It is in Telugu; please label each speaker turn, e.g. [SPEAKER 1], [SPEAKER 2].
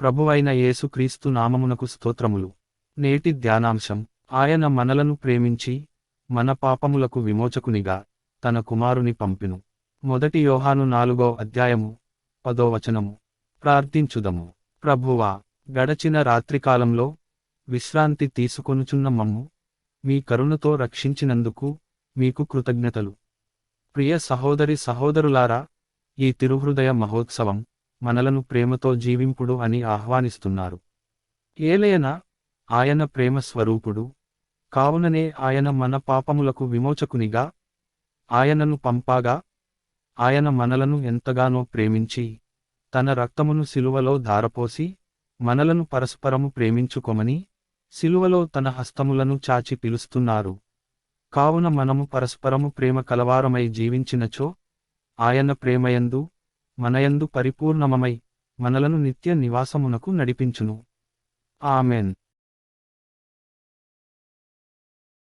[SPEAKER 1] ప్రభువైన యేసుక్రీస్తు నామమునకు స్తోత్రములు. నేటి ధ్యానాంశం ఆయన మనలను ప్రేమించి మన పాపములకు విమోచకునిగా తన కుమారుని పంపిను. మొదటి యోహాను నాలుగో అధ్యాయము పదో వచనము. ప్రార్థించుదము. ప్రభువా గడచిన రాత్రికాలంలో విశ్రాంతి తీసుకొనుచున్న మమ్ము మీ కరుణతో రక్షించినందుకు మీకు కృతజ్ఞతలు. ప్రియ సహోదరి సహోదరులారా ఈ తిరుహృదయ మహోత్సవం మనలను ప్రేమతో జీవింపుడు అని ఆహ్వానిస్తున్నారు. ఏలయన ఆయన ప్రేమ స్వరూపుడు కావుననే ఆయన మన పాపములకు విమోచకునిగా ఆయనను పంపాగా ఆయన మనలను ఎంతగానో ప్రేమించి తన రక్తమును సిలువలో ధారపోసి మనలను పరస్పరము ప్రేమించుకొమని సిలువలో తన హస్తములను చాచి పిలుస్తున్నారు. కావున మనము పరస్పరము ప్రేమ కలవారమై జీవించినచో ఆయన ప్రేమయందు మనయందు పరిపూర్ణమమై మనలను నిత్య నివాసమునకు నడిపించును. ఆమెన్.